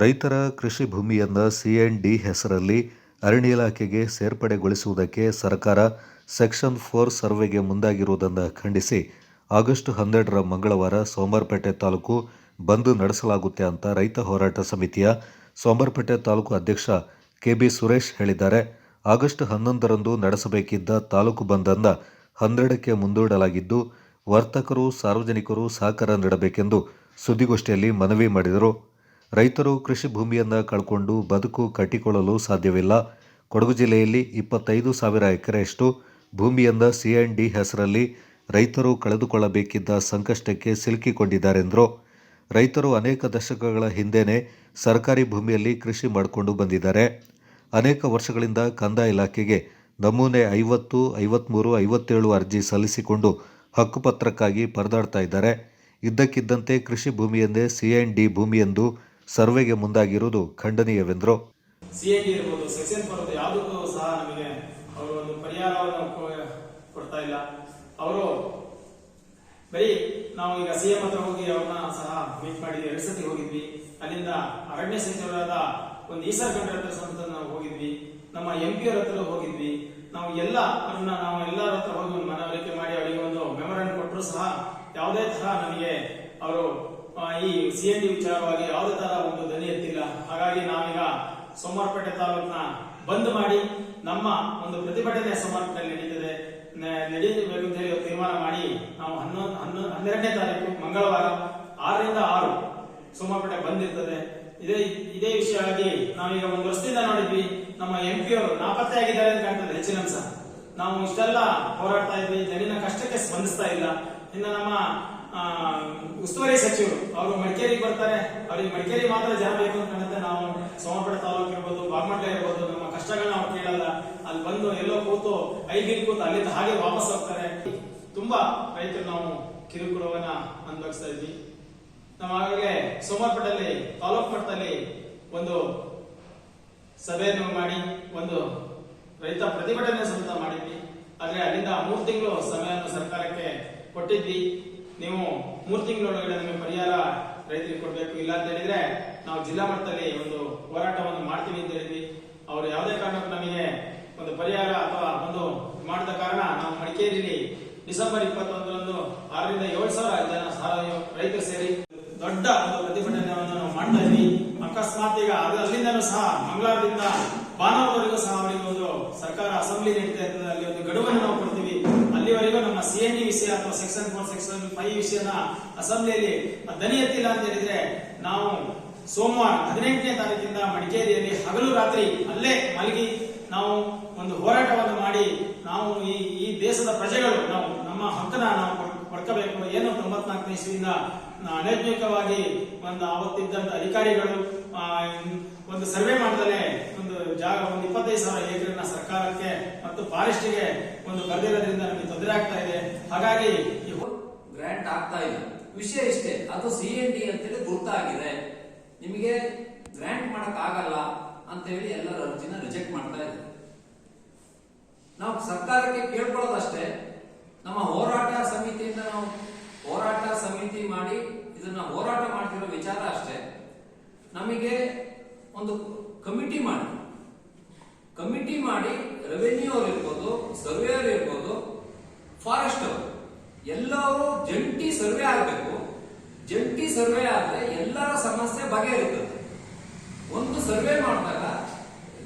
ರೈತರ ಕೃಷಿ ಭೂಮಿಯನ್ನು ಸಿಎಂಡಿ ಹೆಸರಲ್ಲಿ ಅರಣ್ಯ ಇಲಾಖೆಗೆ ಸೇರ್ಪಡೆಗೊಳಿಸುವುದಕ್ಕೆ ಸರ್ಕಾರ ಸೆಕ್ಷನ್ ಫೋರ್ ಸರ್ವೆಗೆ ಮುಂದಾಗಿರುವುದನ್ನು ಖಂಡಿಸಿ ಆಗಸ್ಟ್ ಹನ್ನೆರಡರ ಮಂಗಳವಾರ ಸೋಮವಾರಪೇಟೆ ತಾಲೂಕು ಬಂದ್ ನಡೆಸಲಾಗುತ್ತೆ ಅಂತ ರೈತ ಹೋರಾಟ ಸಮಿತಿಯ ಸೋಮವಾರಪೇಟೆ ತಾಲೂಕು ಅಧ್ಯಕ್ಷ ಕೆಬಿ ಸುರೇಶ್ ಹೇಳಿದ್ದಾರೆ. ಆಗಸ್ಟ್ ಹನ್ನೊಂದರಂದು ನಡೆಸಬೇಕಿದ್ದ ತಾಲೂಕು ಬಂದನ್ನು ಹನ್ನೆರಡಕ್ಕೆ ಮುಂದೂಡಲಾಗಿದ್ದು, ವರ್ತಕರು ಸಾರ್ವಜನಿಕರು ಸಹಕಾರ ನೀಡಬೇಕೆಂದು ಸುದ್ದಿಗೋಷ್ಠಿಯಲ್ಲಿ ಮನವಿ ಮಾಡಿದರು. ರೈತರು ಕೃಷಿ ಭೂಮಿಯನ್ನು ಕಳ್ಕೊಂಡು ಬದುಕು ಕಟ್ಟಿಕೊಳ್ಳಲು ಸಾಧ್ಯವಿಲ್ಲ. ಕೊಡಗು ಜಿಲ್ಲೆಯಲ್ಲಿ ಇಪ್ಪತ್ತೈದು ಸಾವಿರ ಎಕರೆಯಷ್ಟು ಭೂಮಿಯನ್ನು ಡಿ ಹೆಸರಲ್ಲಿ ರೈತರು ಕಳೆದುಕೊಳ್ಳಬೇಕಿದ್ದ ಸಂಕಷ್ಟಕ್ಕೆ ಸಿಲುಕಿಕೊಂಡಿದ್ದಾರೆಂದರು. ರೈತರು ಅನೇಕ ದಶಕಗಳ ಹಿಂದೆಯೇ ಸರ್ಕಾರಿ ಭೂಮಿಯಲ್ಲಿ ಕೃಷಿ ಮಾಡಿಕೊಂಡು ಬಂದಿದ್ದಾರೆ. ಅನೇಕ ವರ್ಷಗಳಿಂದ ಕಂದಾಯ ಇಲಾಖೆಗೆ ನಮೂನೆ ಐವತ್ತು ಐವತ್ತ್ಮೂರು ಐವತ್ತೇಳು ಅರ್ಜಿ ಸಲ್ಲಿಸಿಕೊಂಡು ಹಕ್ಕುಪತ್ರಕ್ಕಾಗಿ ಪರದಾಡ್ತಾ ಇದ್ದಾರೆ. ಇದ್ದಕ್ಕಿದ್ದಂತೆ ಕೃಷಿ ಭೂಮಿಯನ್ನೇ ಡಿ ಭೂಮಿಯೆಂದು ಸರ್ವೆಗೆ ಮುಂದಾಗಿರುವುದು ಖಂಡನೀಯವೆಂದರು? ಸಿಎಂಡಿ ಇರ್ಬೋದು, ಸೆಕ್ಷನ್ ಬರೋದು ಯಾವುದಕ್ಕೂ ಸಹ ನಮಗೆ ಅವರು ಒಂದು ಪರಿಹಾರವನ್ನು ಕೊಡ್ತಾ ಇಲ್ಲ. ಅವರು ಬರೀ ನಾವು ಈಗ ಸಿಎಂ ಹತ್ರ ಹೋಗಿ ಅವ್ರನ್ನ ಸಹ ಮೀಟ್ ಮಾಡಿ ಎರಡು ಸತಿ ಹೋಗಿದ್ವಿ. ಅಲ್ಲಿಂದ ಅರಣ್ಯ ಸಚಿವರಾದ ಒಂದು ಈಸರ್ ಖಂಡ್ರೆ ಹತ್ರ ನಾವು ಹೋಗಿದ್ವಿ. ನಮ್ಮ ಎಂ ಪಿ ಅವ್ರ ಹತ್ರ ಹೋಗಿದ್ವಿ. ನಾವು ಎಲ್ಲ ಅವ್ರನ್ನ ನಾವು ಎಲ್ಲರ ಹತ್ರ ಹೋಗಿ ಒಂದು ಮನವರಿಕೆ ಮಾಡಿ ಅವರಿಗೆ ಒಂದು ಮೆಮೊರಂಡ್ ಕೊಟ್ಟರು ಸಹ ಯಾವುದೇ ತರಹ ನಮಗೆ ಅವರು ಈ ಸಿ ಎನ್ ಡಿ ವಿಚಾರವಾಗಿ ಯಾವುದೇ ತರ ಒಂದು ದನಿ ಎತ್ತಿಲ್ಲ. ಹಾಗಾಗಿ ನಾವೀಗ ಸೋಮವಾರಪೇಟೆ ತಾಲೂಕನ್ನ ಬಂದ್ ಮಾಡಿ ನಮ್ಮ ಒಂದು ಪ್ರತಿಭಟನೆ ಸಮರ್ಪಣೆ ನಡೀತದೆ. ನಡೆಯಬೇಕು ಅಂತ ಹೇಳಿ ತೀರ್ಮಾನ ಮಾಡಿ ನಾವು ಹನ್ನೊಂದು ಹನ್ನೊಂದು ಹನ್ನೆರಡನೇ ತಾರೀಕು ಮಂಗಳವಾರ ಆರರಿಂದ ಆರು ಸೋಮವಾರಪೇಟೆ ಬಂದಿರ್ತದೆ ಇದೇ ಇದೇ ವಿಷಯವಾಗಿ ನಾವೀಗ ಒಂದು ವರ್ಷದಿಂದ ನೋಡಿದ್ವಿ. ನಮ್ಮ ಎಂ ಪಿ ಅವರು ನಾಪತ್ತೆ ಆಗಿದ್ದಾರೆ ಅಂತ ಕಾಣ್ತದೆ ಹೆಚ್ಚಿನ ಅಂಶ. ನಾವು ಇಷ್ಟೆಲ್ಲ ಹೋರಾಡ್ತಾ ಇದ್ವಿ. ಜನಿನ ಕಷ್ಟಕ್ಕೆ ಸ್ಪಂದಿಸ್ತಾ ಇಲ್ಲ. ಇನ್ನು ನಮ್ಮ ಉಸ್ತುವಾರಿ ಸಚಿವರು, ಅವರು ಮಡಿಕೇರಿಗೆ ಬರ್ತಾರೆ. ಅವ್ರಿಗೆ ಮಡಿಕೇರಿ ಮಾತ್ರ ಜನ ಬೇಕು ಅಂತ ಕಾಣುತ್ತೆ ನಾವು ಸೋಮಪೇಟೆ ತಾಲೂಕು ಇರ್ಬೋದು ಬಾಗಮಟ್ಲೆ ಇರ್ಬೋದು, ನಮ್ಮ ಕಷ್ಟಗಳನ್ನ ಅವ್ರು ಕೇಳಲ್ಲ. ಅಲ್ಲಿ ಬಂದು ಎಲ್ಲೋ ಕೂತು, ಐದು ಕೂತು ಅಲ್ಲಿಂದ ಹಾಗೆ ವಾಪಸ್ ಹೋಗ್ತಾರೆ. ತುಂಬಾ ರೈತರು ನಾವು ಕಿರುಕುಳವನ್ನ ಅನುಭವಿಸ್ತಾ ಇದ್ವಿ. ನಾವು ಆಗಲೇ ಸೋಮವಾರಪೇಟೆಯಲ್ಲಿ ತಾಲೂಕು ಮಟ್ಟದಲ್ಲಿ ಒಂದು ಸಭೆಯನ್ನು ಮಾಡಿ, ಒಂದು ರೈತ ಪ್ರತಿಭಟನೆ ಸಮೇತ ಮಾಡಿದ್ವಿ. ಆದ್ರೆ ಅಲ್ಲಿಂದ ಮೂರು ತಿಂಗಳು ಸಮಯವನ್ನು ಸರ್ಕಾರಕ್ಕೆ ಕೊಟ್ಟಿದ್ವಿ. ನೀವು ಮೂರು ತಿಂಗಳೊಳಗಡೆ ನಿಮಗೆ ಪರಿಹಾರ ರೈತರಿಗೆ ಕೊಡಬೇಕು. ಇಲ್ಲ ಅಂತ ಹೇಳಿದ್ರೆ ನಾವು ಜಿಲ್ಲಾ ಮಟ್ಟದಲ್ಲಿ ಒಂದು ಹೋರಾಟವನ್ನು ಮಾಡ್ತೀವಿ ಅಂತ ಹೇಳಿದ್ವಿ. ಅವರು ಯಾವುದೇ ಕಾರಣಕ್ಕೂ ನಮಗೆ ಒಂದು ಪರಿಹಾರ ಅಥವಾ ಒಂದು ಮಾಡಿದ ಕಾರಣ ನಾವು ಮಡಿಕೇರಿಯಲ್ಲಿ ಡಿಸೆಂಬರ್ ಇಪ್ಪತ್ತೊಂದರಂದು ಆರರಿಂದ ಏಳು ಸಾವಿರ ಜನ ರೈತರು ಸೇರಿ ದೊಡ್ಡ ಒಂದು ಪ್ರತಿಭಟನೆಯನ್ನು ನಾವು ಮಾಡ್ತಾ ಇದ್ವಿ. ಅಕಸ್ಮಾತ್ ಈಗ ಸಹ ಮಂಗಳವಾರದಿಂದ ಭಾನುವಾರವರೆಗೂ ಸಹ ಅವರಿಗೆ ಒಂದು ಸರ್ಕಾರ ಅಸೆಂಬ್ಲಿ ನಡೀತಾ ಇರ್ತದೆ ಅಲ್ಲಿ ಒಂದು ಗಡುವನ್ನು ನಾವು ಕೊಡ್ತೀವಿ ಅಲ್ಲಿವರೆಗೂ ನಮ್ಮ ಸಿಎನ್ಡಿ ವಿಷಯ ಅಥವಾ ಸೆಕ್ಷನ್ ಫೋರ್ ಸೆಕ್ಷನ್ ಫೈವ್ ವಿಷಯನ ಅಸೆಂಬ್ಲಿಯಲ್ಲಿ ದನಿ ಎತ್ತಿಲ್ಲ ಅಂತ ಹೇಳಿದ್ರೆ ನಾವು ಸೋಮವಾರ ಹದಿನೆಂಟನೇ ತಾರೀಕಿಂದ ಮಡಿಕೇರಿಯಲ್ಲಿ ಹಗಲು ರಾತ್ರಿ ಅಲ್ಲೇ ಮಲಗಿ ನಾವು ಒಂದು ಹೋರಾಟವನ್ನು ಮಾಡಿ ನಾವು ಈ ಈ ದೇಶದ ಪ್ರಜೆಗಳು, ನಾವು ನಮ್ಮ ಹಕ್ಕನ್ನ ನಾವು ಪಡ್ಕೋಬೇಕು ಏನು ತೊಂಬತ್ನಾಲ್ಕನೇ ಇಸ್ವಿಯಿಂದ ಅನೈಜ್ಞಿಕವಾಗಿ ಒಂದು ಆವತ್ತಿದ್ದಂತ ಅಧಿಕಾರಿಗಳು ಒಂದು ಸರ್ವೆ ಮಾಡಿದರೆ ಒಂದು ಜಾಗ, ಒಂದು ಇಪ್ಪತ್ತೈದು ಸಾವಿರ ಏಕರನ್ನ ಸರ್ಕಾರಕ್ಕೆ ಮತ್ತು ಫಾರೆಸ್ಟ್ಗೆ ಒಂದು ಬರೆದಿರೋದ್ರಿಂದ ನಮಗೆ ತೊಂದರೆ ಆಗ್ತಾ ಇದೆ. ಹಾಗಾಗಿ ಗ್ರಾಂಟ್ ಆಗ್ತಾ ಇಲ್ಲ ವಿಷಯ ಇಷ್ಟೇ, ಅದು ಸಿ ಎನ್ ಡಿ ಅಂತೇಳಿ ಗುರುತಾಗಿದೆ. ನಿಮಗೆ ಗ್ರಾಂಟ್ ಮಾಡಕ್ ಆಗಲ್ಲ ಅಂತ ಹೇಳಿ ಎಲ್ಲರ ಅರ್ಜಿನ ರಿಜೆಕ್ಟ್ ಮಾಡ್ತಾ ಇದ್ದಾರೆ. ನಾವು ಸರ್ಕಾರಕ್ಕೆ ಕೇಳ್ಕೊಳ್ಳೋದಷ್ಟೇ, ನಮ್ಮ ಹೋರಾಟ ಸಮಿತಿಯಿಂದ ನಾವು ಹೋರಾಟ ಸಮಿತಿ ಮಾಡಿ ಇದನ್ನ ಹೋರಾಟ ಮಾಡ್ತಿರೋ ವಿಚಾರ ಅಷ್ಟೇ. ನಮಗೆ ಒಂದು ಕಮಿಟಿ ಮಾಡಿ. ಕಮಿಟಿ ಮಾಡಿ ರೆವೆನ್ಯೂ ಅವ್ರು ಇರ್ಬೋದು ಸರ್ವೇಯರ್ ಇರ್ಬೋದು ಫಾರೆಸ್ಟ್ ಅವರು. ಎಲ್ಲರೂ ಜಂಟಿ ಸರ್ವೆ ಆಗಬೇಕು. ಜಂಟಿ ಸರ್ವೆ ಆದ್ರೆ ಎಲ್ಲರ ಸಮಸ್ಯೆ ಬಗೆಹರಿತದೆ. ಒಂದು ಸರ್ವೆ ಮಾಡಿದಾಗ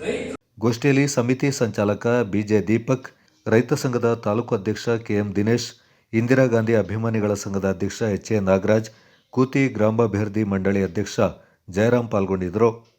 ರೈತ ಗೋಷ್ಠಿಯಲ್ಲಿ ಸಮಿತಿ ಸಂಚಾಲಕ ಬಿಜೆ ದೀಪಕ್, ರೈತ ಸಂಘದ ತಾಲೂಕು ಅಧ್ಯಕ್ಷ ಕೆಎಂ ದಿನೇಶ್, ಇಂದಿರಾ ಗಾಂಧಿ ಅಭಿಮಾನಿಗಳ ಸಂಘದ ಅಧ್ಯಕ್ಷ ಎಚ್ ಎ ನಾಗರಾಜ್ ಕೂತಿ ಗ್ರಾಮಾಭಿವೃದ್ಧಿ ಮಂಡಳಿ ಅಧ್ಯಕ್ಷ ಜಯರಾಮ್ ಪಾಲ್ಗೊಂಡಿದ್ದರು.